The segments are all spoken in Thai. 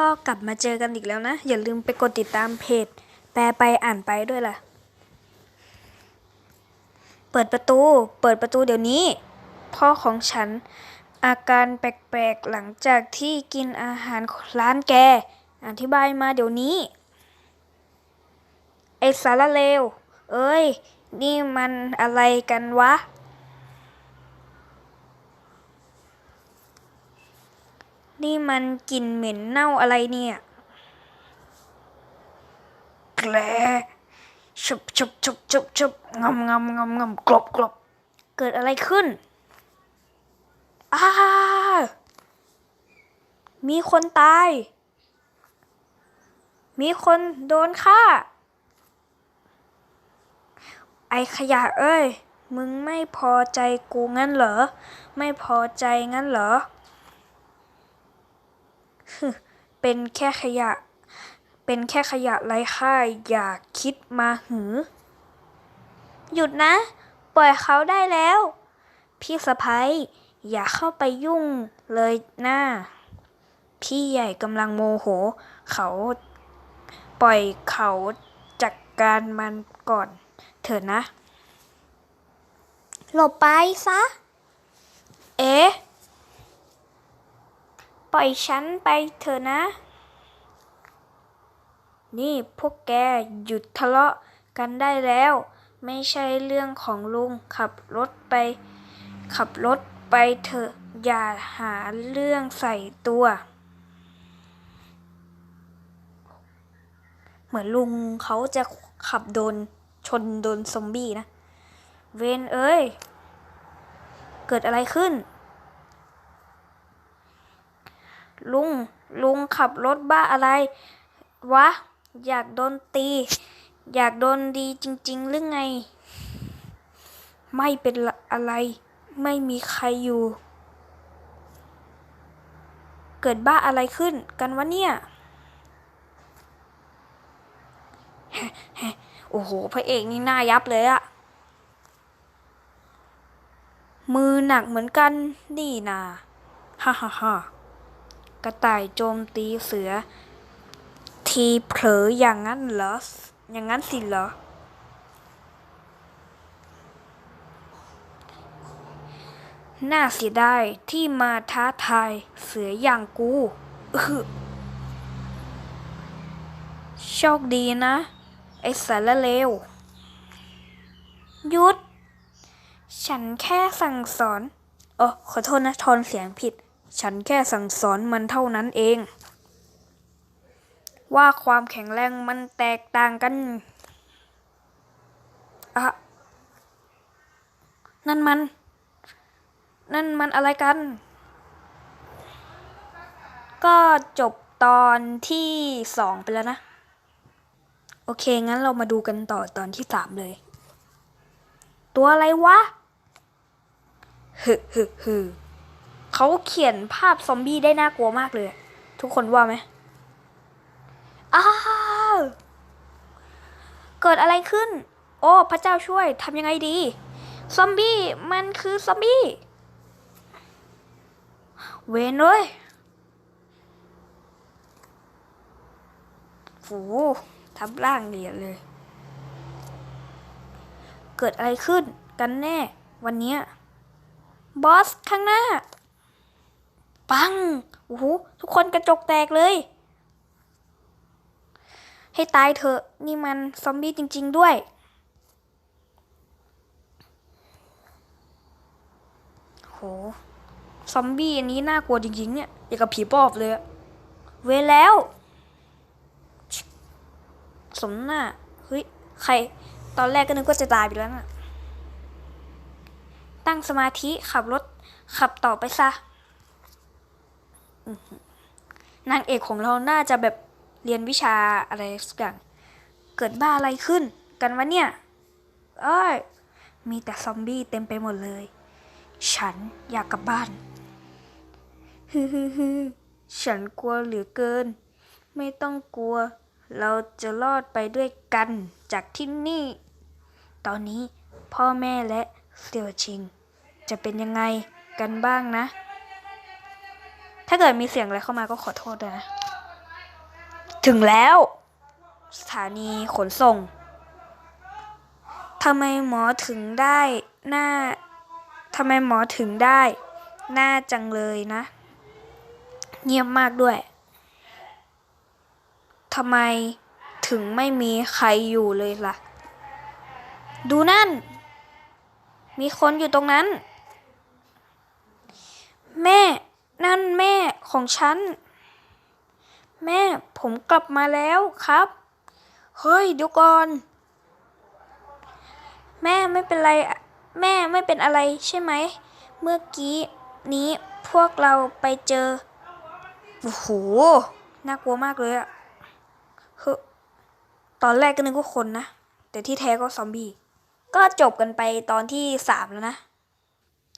ก็กลับมาเจอกันอีกแล้วนะ อย่าลืมไปกดติดตามเพจ แปลไปอ่านไปด้วยล่ะ เปิดประตู เปิดประตูเดี๋ยวนี้ พ่อของฉัน อาการแปลกๆหลังจากที่กินอาหารร้านแก อธิบายมาเดี๋ยวนี้ ไอสารเลว เอ้ย นี่มันอะไรกันวะ นี่มันกลิ่นเหม็นเน่าอะไรเนี่ยแกลชุบชุบชุบชุบชุบงำงำงำงำกรอบกรอบเกิดอะไรขึ้นอ้ามีคนตาย มีคนโดนฆ่า ไอขยะเอ้ย มึงไม่พอใจกูงั้นเหรอ ไม่พอใจงั้นเหรอ เป็นแค่ขยะ เป็นแค่ขยะไร้ค่าอย่าคิดมาหือ หยุดนะ ปล่อยเขาได้แล้ว พี่สะพ้ยอย่าเข้าไปยุ่งเลยนะพี่ใหญ่กำลังโมโห เขาปล่อยเขาจัดกการมันก่อน เถอะนะ หลบไปซะ เอ๊ะ ปล่อยฉันไปเถอะนะ นี่พวกแกหยุดทะเลาะกันได้แล้ว ไม่ใช่เรื่องของลุงขับรถไป ขับรถไปเถอะ อย่าหาเรื่องใส่ตัว เหมือนลุงเขาจะขับโดนชนโดนซอมบี้นะ เวนเอ้ย เกิดอะไรขึ้น ลุง ลุงขับรถบ้าอะไร วะ อยากโดนตี อยากโดนดีจริง ๆ หรือไง ไม่เป็นอะไร ไม่มีใครอยู่ เกิดบ้าอะไรขึ้นกันวะเนี่ย โอ้โห พระเอกนี่หน้ายับเลยอะมือหนักเหมือนกันนี่นาฮ่าฮ่าฮ่า กระต่ายโจมตีเสือ ทีเผลออย่างนั้นเหรอ อย่างนั้นสิเหรอ น่าเสียดายที่มาท้าทายเสืออย่างกูโชคดีนะ ไอ้สารเลว ยุด ฉันแค่สั่งสอน โอ๋อขอโทษนะทอนเสียงผิด ฉันแค่สั่งสอนมันเท่านั้นเอง ว่าความแข็งแรงมันแตกต่างกันอะนั่นมัน นั่นมันอะไรกัน ก็จบตอนที่สองไปแล้วนะ โอเค งั้นเรามาดูกันต่อตอนที่สามเลย ตัวอะไรวะฮึฮึฮึ เขาเขียนภาพซอมบี้ได้น่ากลัวมากเลย ทุกคนว่าไหมอ้าวเกิดอะไรขึ้น โอ้พระเจ้าช่วยทำยังไงดี ซอมบี้มันคือซอมบี้เวนเลยโหทับร่างเดียดเลย เกิดอะไรขึ้นกันแน่ วันนี้บอสข้างหน้า ปังโอ้โหทุกคนกระจกแตกเลย ให้ตายเถอะ นี่มันซอมบี้จริง ๆ ด้วยโหซอมบี้อันนี้น่ากลัวจริง ๆ เนี่ยอย่างกับผีปอบเลยเวแล้ว สมหน้าเฮ้ยใคร ตอนแรกก็นึกว่าจะตายไปแล้วน่ะ ตั้งสมาธิขับรถขับต่อไปซะ นางเอกของเราน่าจะแบบเรียนวิชาอะไรสักอย่าง เกิดบ้าอะไรขึ้น กันวะเนี่ย เอ้ย มีแต่ซอมบี้เต็มไปหมดเลย ฉันอยากกลับบ้านฮึฮึฮึฉันกลัวเหลือเกิน ไม่ต้องกลัว เราจะรอดไปด้วยกันจากที่นี่ ตอนนี้พ่อแม่และเสี่ยวชิง จะเป็นยังไงกันบ้างนะ ถ้าเกิดมีเสียงอะไรเข้ามาก็ขอโทษด้วยนะ ถึงแล้ว สถานีขนส่งทำไมหมอถึงได้หน้าทำไมหมอถึงได้หน้าจังเลยนะ เงียบมากด้วยทำไมถึงไม่มีใครอยู่เลยล่ะ ดูนั่น มีคนอยู่ตรงนั้น แม่ นั่นแม่ของฉัน แม่ผมกลับมาแล้วครับ เฮ้ยเดี๋ยวก่อน แม่ไม่เป็นไรแม่ไม่เป็นอะไรใช่ไหม เมื่อกี้นี้พวกเราไปเจอ โอ้โห น่ากลัวมากเลยอะเฮ้ยตอนแรกก็นึกว่าคนนะ แต่ที่แท้ก็ซอมบี้ ก็จบกันไปตอนที่สามแล้วนะ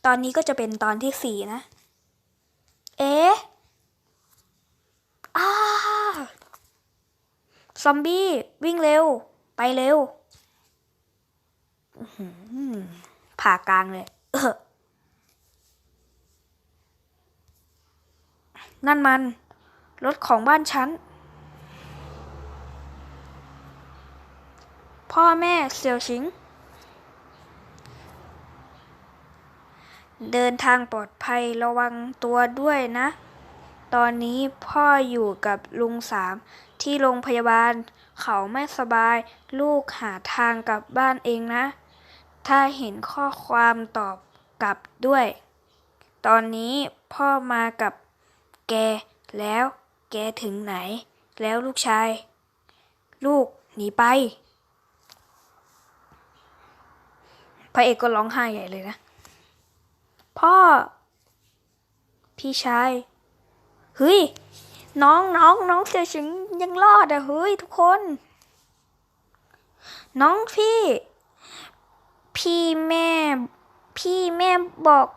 ตอนนี้ก็จะเป็นตอนที่สี่นะ เอ๊ะอ้าซอมบี้ วิ่งเร็ว ไปเร็วผ่ากลางเลยเออนั่นมัน รถของบ้านฉัน พ่อแม่เสี่ยวชิง เดินทางปลอดภัยระวังตัวด้วยนะ ตอนนี้พ่ออยู่กับลุงสามที่โรงพยาบาล เขาไม่สบาย ลูกหาทางกลับบ้านเองนะ ถ้าเห็นข้อความตอบกลับด้วย ตอนนี้พ่อมากับแกแล้วแกถึงไหน แล้วลูกชาย ลูกหนีไปพระเอกก็ร้องไห้ใหญ่เลยนะ พ่อ พี่ชาย เฮ้ย น้องน้องน้องเสี่ยวชิงยังรอดอะเฮ้ยทุกคน น้องพี่ พี่แม่ พี่แม่บอก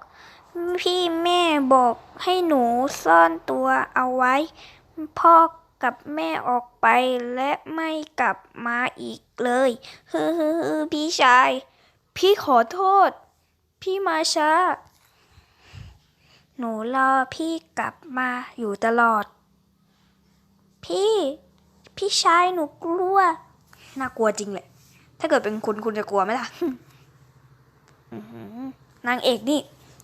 พี่แม่บอกให้หนูซ่อนตัวเอาไว้ พ่อกับแม่ออกไปและไม่กลับมาอีกเลยฮือฮือฮือพี่ชาย พี่ขอโทษ พี่มาช้า หนูรอพี่กลับมาอยู่ตลอด พี่ พี่ชายหนูกลัว น่ากลัวจริงแหละถ้าเกิดเป็นคุณคุณจะกลัวไหมล่ะนางเอกนี่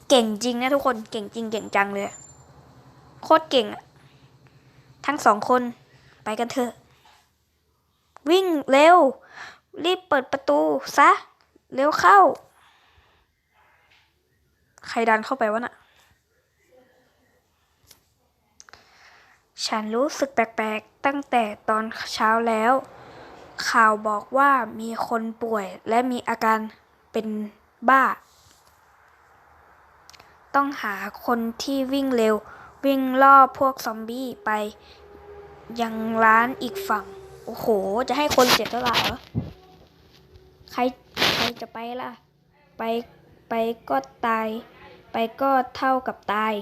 เก่งจริงนะทุกคน เก่งจริง เก่งจังเลย โคตรเก่งอะทั้งสองคนไปกันเถอะ วิ่งเร็ว รีบเปิดประตูซะ เร็วเข้า ใครดันเข้าไปวะน่ะ ฉันรู้สึกแปลกๆ ตั้งแต่ตอนเช้าแล้ว ข่าวบอกว่ามีคนป่วยและมีอาการเป็นบ้า ต้องหาคนที่วิ่งเร็ว วิ่งล่อพวกซอมบี้ไป ยังร้านอีกฝั่ง โอ้โห จะให้คนเสียเท่าไหร่เหรอ ใครใครจะไปล่ะ ไปไปก็ตาย ไปก็เท่ากับตาย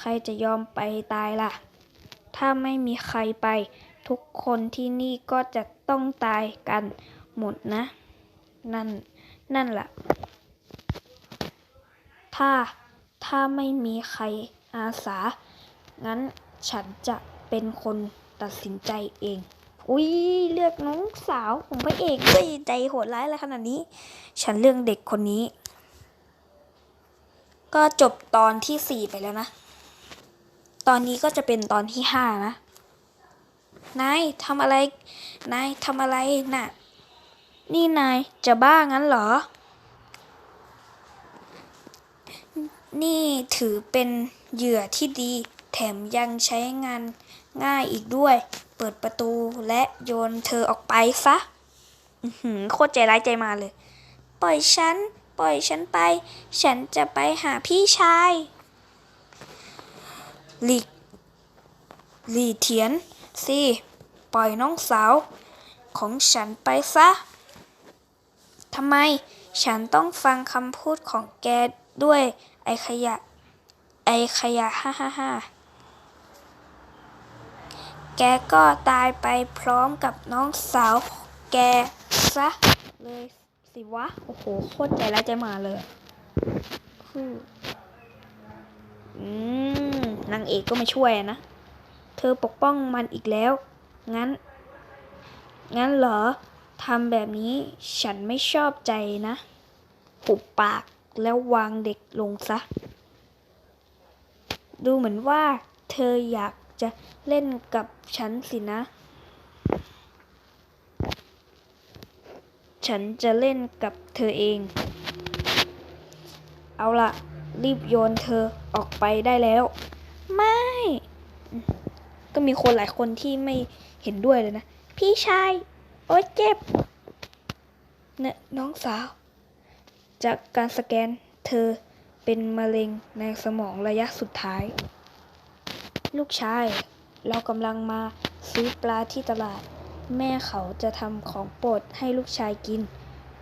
ใครจะยอมไปตายล่ะ ถ้าไม่มีใครไป ทุกคนที่นี่ก็จะต้องตายกันหมดนะ นั่น นั่นแหละ ถ้า ถ้าไม่มีใครอาสา งั้นฉันจะเป็นคนตัดสินใจเอง อุ้ยเลือกน้องสาวของพระเอกด้วยใจโหดร้ายอะไรขนาดนี้ ฉันเลือกเด็กคนนี้ ก็จบตอนที่สี่ไปแล้วนะ ตอนนี้ก็จะเป็นตอนที่ห้านะ นายทำอะไร นายทำอะไรน่ะ นี่นายจะบ้างั้นเหรอ นี่ถือเป็นเหยื่อที่ดี แถมยังใช้งานง่ายอีกด้วย เปิดประตูและโยนเธอออกไปซะหือโคตรใจร้ายใจมาเลย ปล่อยฉัน ปล่อยฉันไป ฉันจะไปหาพี่ชาย ลีหลีเทียนสิปล่อยน้องสาว ของฉันไปซะทำไมฉันต้องฟังคำพูดของแกด้วยไอขยะ ไอขยะฮ่าฮ่าฮ่าแกก็ตายไปพร้อมกับน้องสาวแกซะเลยสิวะ โอ้โห โคตรใจร้ายใจมาเลยอืม นางเอกก็มาช่วยนะ เธอปกป้องมันอีกแล้ว งั้น งั้นเหรอทำแบบนี้ฉันไม่ชอบใจนะ หุบปากแล้ววางเด็กลงซะ ดูเหมือนว่าเธออยากจะเล่นกับฉันสินะ ฉันจะเล่นกับเธอเอง เอาละรีบโยนเธอออกไปได้แล้ว ไม่ ก็มีคนหลายคนที่ไม่เห็นด้วยเลยนะ พี่ชาย โอ๊ยเจ็บเนี่ยน้องสาว จากการสแกนเธอเป็นมะเร็งในสมองระยะสุดท้าย ลูกชาย เรากำลังมาซื้อปลาที่ตลาด แม่เขาจะทำของโปรดให้ลูกชายกิน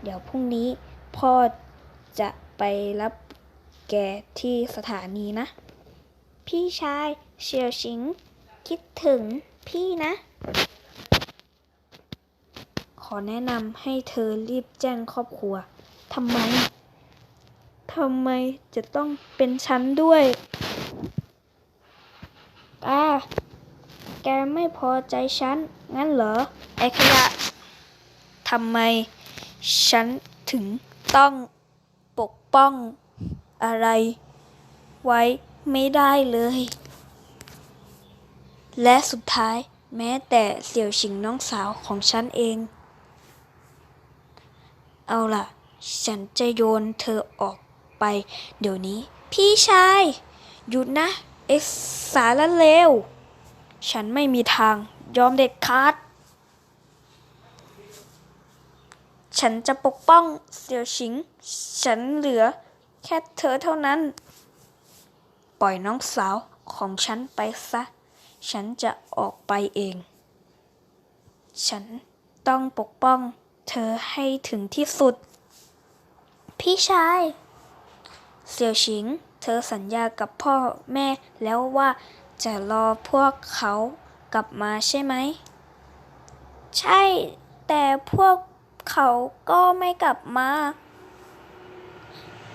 เดี๋ยวพรุ่งนี้พ่อจะไปรับแกที่สถานีนะ พี่ชายเฉียวชิง คิดถึงพี่นะ ขอแนะนำให้เธอรีบแจ้งครอบครัวทำไมทำไมจะต้องเป็นฉันด้วยอาแกไม่พอใจฉัน งั้นเหรอ ไอ้ขยะทำไม ฉันถึงต้องปกป้องอะไรไว้ ไม่ได้เลย และสุดท้ายแม้แต่เสี่ยวชิงน้องสาวของฉันเอง เอาล่ะ ฉันจะโยนเธอออกไป เดี๋ยวนี้ พี่ชาย หยุดนะ เอ็กสารเลว ฉันไม่มีทางยอมเด็ดขาดฉันจะปกป้องเสี่ยวชิง ฉันเหลือแค่เธอเท่านั้น ปล่อยน้องสาวของฉันไปซะ ฉันจะออกไปเอง ฉันต้องปกป้องเธอให้ถึงที่สุด พี่ชาย เสี่ยวชิง เธอสัญญากับพ่อแม่แล้วว่าจะรอพวกเขากลับมาใช่ไหม ใช่ แต่พวกเขาก็ไม่กลับมา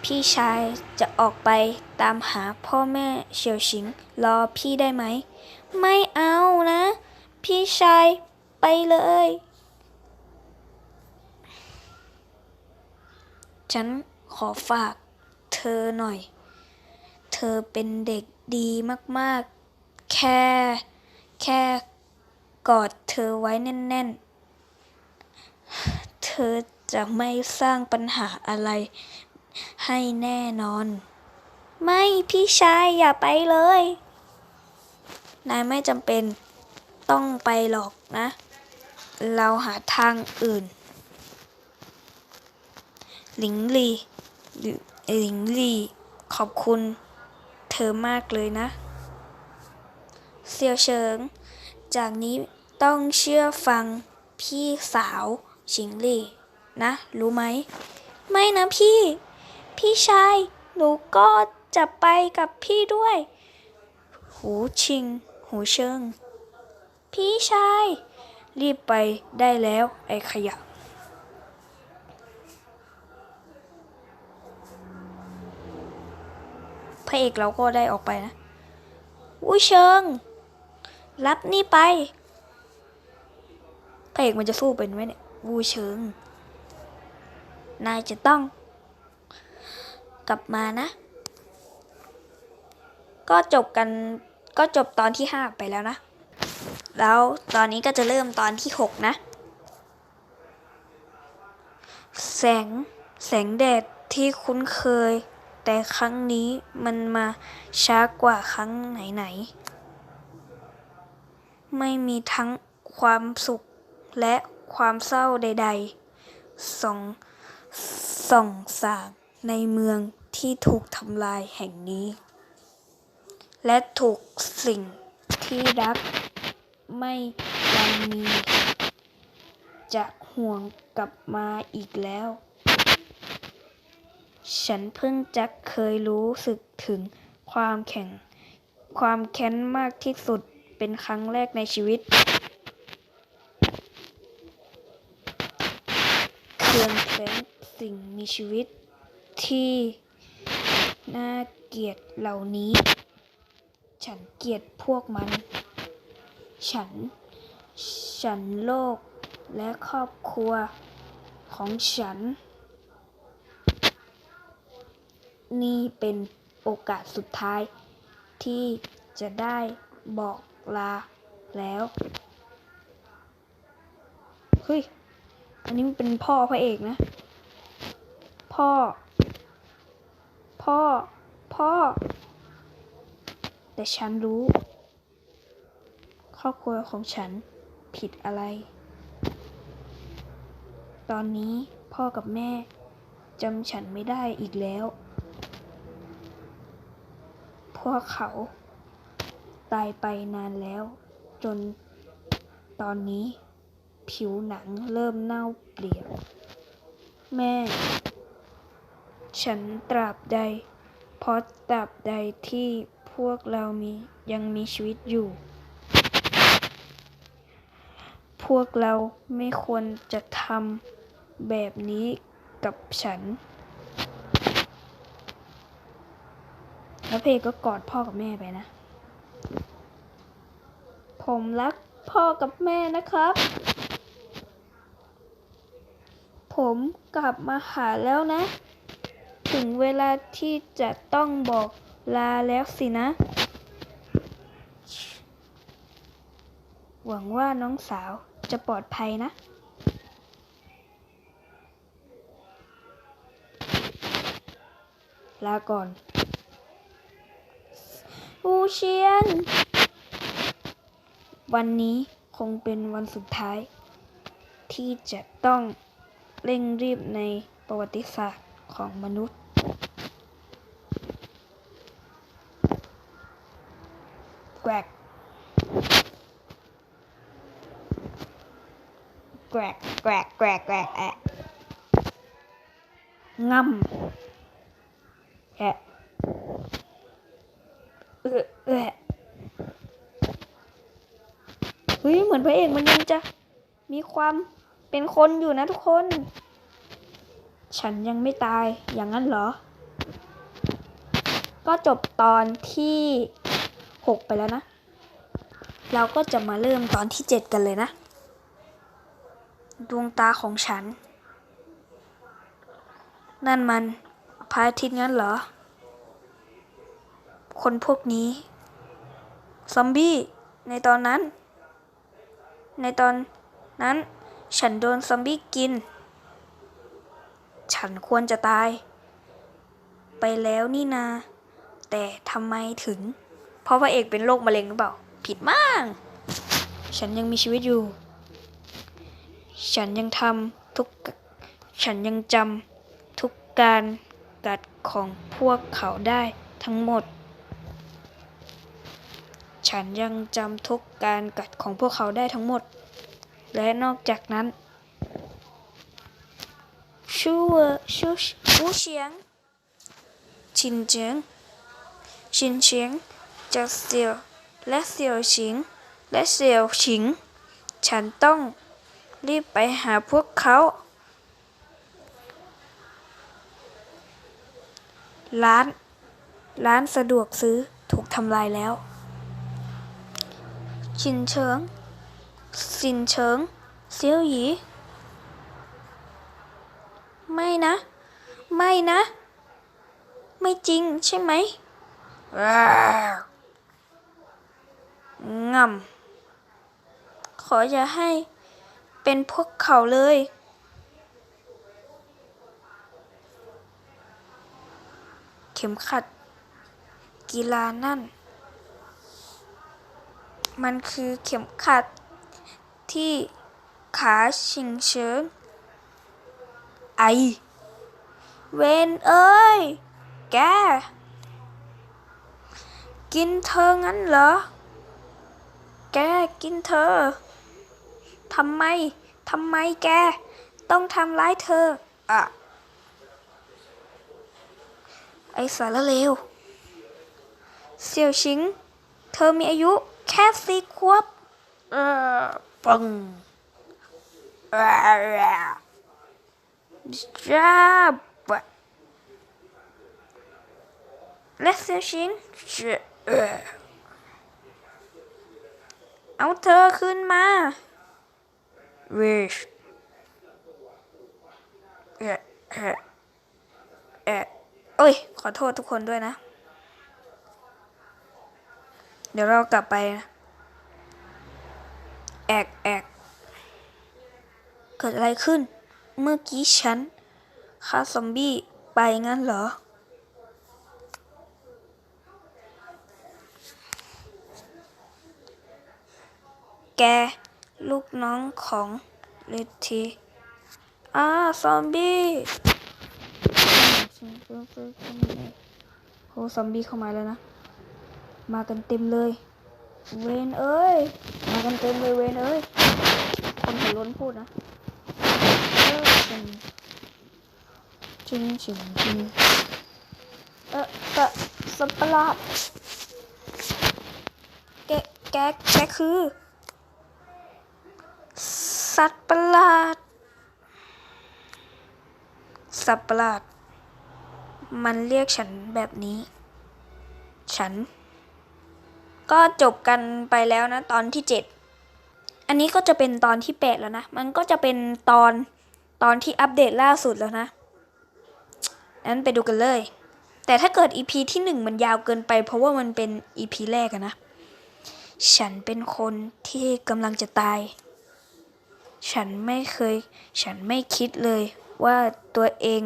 พี่ชายจะออกไปตามหาพ่อแม่เฉียวชิง รอพี่ได้ไหม ไม่เอานะ พี่ชายไปเลย ฉันขอฝากเธอหน่อย เธอเป็นเด็กดีมากๆ แค่ แค่กอดเธอไว้แน่น ๆ เธอจะไม่สร้างปัญหาอะไร ให้แน่นอน ไม่พี่ชายอย่าไปเลย นายไม่จำเป็นต้องไปหรอกนะ เราหาทางอื่น หลิงลีหรือหลิงลีขอบคุณเธอมากเลยนะเซียวเฉิง จากนี้ต้องเชื่อฟังพี่สาวชิงลี่ นะ รู้ไหม ไม่นะพี่ พี่ชาย หนูก็จะไปกับพี่ด้วย หูชิง หูเชิง พี่ชาย รีบไปได้แล้วไอ้ขยะพระเอกเราก็ได้ออกไปนะอุ้ยเชิง รับนี่ไป พระเอกมันจะสู้เป็นไหมเนี่ยวูเชิง นายจะต้อง กลับมานะ ก็จบกันก็จบตอนที่ห้าไปแล้วนะ แล้วตอนนี้ก็จะเริ่มตอนที่หกนะ แสงแสงแดดที่คุ้นเคย แต่ครั้งนี้มันมาช้ากว่าครั้งไหนๆ ไม่มีทั้งความสุขและความเศร้าใดๆส่องส่องสาง ในเมืองที่ถูกทำลายแห่งนี้ และถูกสิ่งที่รักไม่ยังมี จะห่วงกลับมาอีกแล้ว ฉันเพิ่งจะเคยรู้สึกถึงความแข็ง ความแค้นมากที่สุดเป็นครั้งแรกในชีวิตเครื่องแคลงสิ่งมีชีวิต ที่น่าเกลียดเหล่านี้ ฉันเกลียดพวกมัน ฉัน ฉันโลกและครอบครัวของฉัน นี่เป็นโอกาสสุดท้ายที่จะได้บอกลาแล้ว เฮ้ย อันนี้มันเป็นพ่อพระเอกนะ พ่อ พ่อ พ่อ แต่ฉันรู้ ครอบครัวของฉันผิดอะไร ตอนนี้พ่อกับแม่จำฉันไม่ได้อีกแล้ว พวกเขาตายไปนานแล้ว จนตอนนี้ ผิวหนังเริ่มเน่าเปลี่ยว แม่ ฉันตราบใด เพราะตราบใดที่พวกเรามียังมีชีวิตอยู่ พวกเราไม่ควรจะทำแบบนี้กับฉัน แล้วเพก็กอดพ่อกับแม่ไปนะ ผมรักพ่อกับแม่นะครับ ผมกลับมาหาแล้วนะ ถึงเวลาที่จะต้องบอกลาแล้วสินะ หวังว่าน้องสาวจะปลอดภัยนะ ลาก่อน อูเชียน วันนี้คงเป็นวันสุดท้าย ที่จะต้องเร่งรีบในประวัติศาสตร์ของมนุษย์ แกรกแกรกแกรกแกรกแกรกแอะงำแอะเออเออเฮ้ยเหมือนพระเอกมันยังจะมีความเป็นคนอยู่นะทุกคน ฉันยังไม่ตายอย่างนั้นเหรอ ก็จบตอนที่หกไปแล้วนะ เราก็จะมาเริ่มตอนที่เจ็ดกันเลยนะ ดวงตาของฉัน นั่นมันพระอาทิตย์งั้นเหรอ คนพวกนี้ ซอมบี้ ในตอนนั้น ในตอนนั้น ฉันโดนซอมบี้กิน ฉันควรจะตาย ไปแล้วนี่นา แต่ทำไมถึง เพราะพระเอกเป็นโรคมะเร็งหรือเปล่า ผิดมาก ฉันยังมีชีวิตอยู่ ฉันยังทำทุก ฉันยังจำทุกการกัดของพวกเขาได้ทั้งหมด ฉันยังจำทุกการกัดของพวกเขาได้ทั้งหมด และนอกจากนั้น ชูเวอชูชูเฉียงชินเจียงชินเฉียงจากเสี่ยวและเสี่ยวฉิง และเสี่ยวฉิง ฉันต้องรีบไปหาพวกเขา ร้าน ร้านสะดวกซื้อถูกทำลายแล้ว ชินเฉิง สินเฉิง เซียวหยี ไม่นะ ไม่นะ ไม่จริงใช่ไหมง่ำขออย่าให้เป็นพวกเขาเลย เข็มขัด กีฬานั่น มันคือเข็มขัดที่ขาชิงเชิง ไอ เวนเอ้ย แก กินเธองั้นเหรอ แกกินเธอ ทำไม ทำไมแก ต้องทำร้ายเธอ อะ ไอสารเลว เสี่ยวชิง เธอมีอายุแค่สี่ขวบ เออปัง จ้าบะและเสี่ยงเอาเธอขึ้นมา wish เอะเอะเอะโอ้ย ขอโทษทุกคนด้วยนะ เดี๋ยวเรากลับไปนะแอกแอกเกิดอะไรขึ้น เมื่อกี้ฉันฆ่าซอมบี้ไปงั้นเหรอ แก ลูกน้องของเลทีอ้าซอมบี้โอ้ซอมบี้เข้ามาแล้วนะ มากันเต็มเลย เวนเอ้ย มากันเต็มเลยเวนเอ้ย คนหัวล้นพูดนะ จริงจริงจริงจริงเออแต่สัตว์ประหลาดแกแกแกคือ สัตว์ประหลาด สัตว์ประหลาด มันเรียกฉันแบบนี้ ฉัน ก็จบกันไปแล้วนะ ตอนที่เจ็ดอันนี้ก็จะเป็นตอนที่แปดแล้วนะ มันก็จะเป็นตอน ตอนที่อัปเดตล่าสุดแล้วนะนั้นไปดูกันเลย แต่ถ้าเกิด EP ที่หนึ่งมันยาวเกินไป เพราะว่ามันเป็น EP แรกนะ ฉันเป็นคนที่กำลังจะตาย ฉันไม่เคย ฉันไม่คิดเลยว่าตัวเอง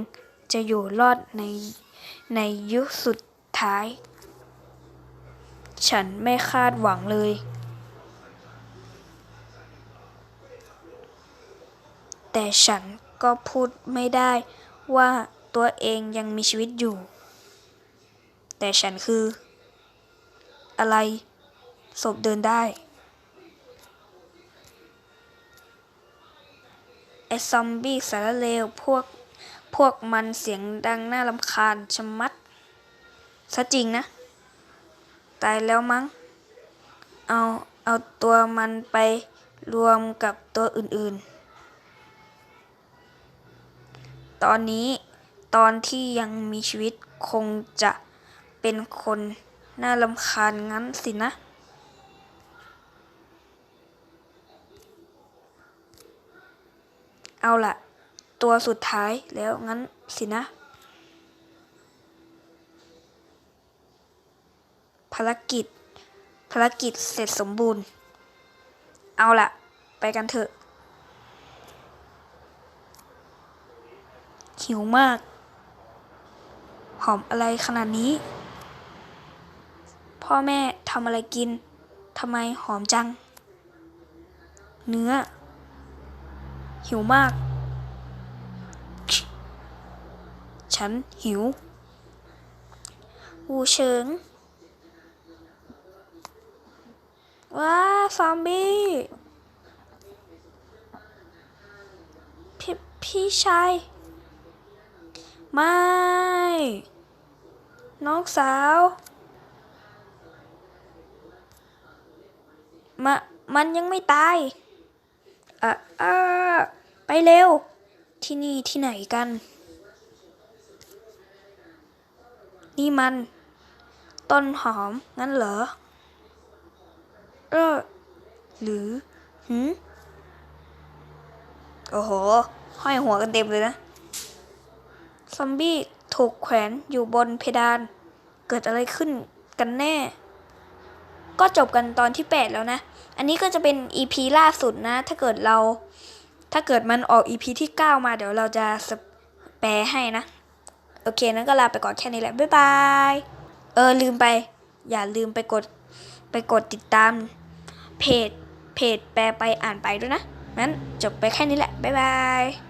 จะอยู่รอดในในยุคสุดท้าย ฉันไม่คาดหวังเลย แต่ฉัน ก็พูดไม่ได้ว่าตัวเองยังมีชีวิตอยู่ แต่ฉันคือ อะไรศพเดินได้ไอซอมบี้สารเลวพวกพวกมันเสียงดังน่ารำคาญชะมัดซะจริงนะ ตายแล้วมั้ง เอาเอาตัวมันไปรวมกับตัวอื่นๆ ตอนนี้ตอนที่ยังมีชีวิตคงจะเป็นคนน่ารำคาญงั้นสินะเอาล่ะตัวสุดท้ายแล้วงั้นสินะ ภารกิจ ภารกิจเสร็จสมบูรณ์ เอาล่ะไปกันเถอะ หิวมาก หอมอะไรขนาดนี้ พ่อแม่ทำอะไรกินทำไมหอมจัง เนื้อ หิวมาก ฉันหิว วูเฉิงว้าซอมบี้พี่พี่ชาย ไม่ น้องสาว มา มันยังไม่ตายอะอะไปเร็ว ที่นี่ที่ไหนกัน นี่มัน ต้นหอม งั้นเหรอ เออ หรือหืมโอ้โห ห้อยหัวกันเต็มเลยนะ ซอมบี้ถูกแขวนอยู่บนเพดาน เกิดอะไรขึ้นกันแน่ ก็จบกันตอนที่ 8 แล้วนะ อันนี้ก็จะเป็น EP ล่าสุดนะ ถ้าเกิดเรา ถ้าเกิดมันออก EP ที่ 9 มาเดี๋ยวเราจะแปลให้นะ โอเคนั้นก็ลาไปก่อนแค่นี้แหละ บ๊ายบาย เออ ลืมไป อย่าลืมไปกดไปกดติดตามเพจเพจแปลไปอ่านไปด้วยนะ งั้นจบไปแค่นี้แหละ บ๊ายบาย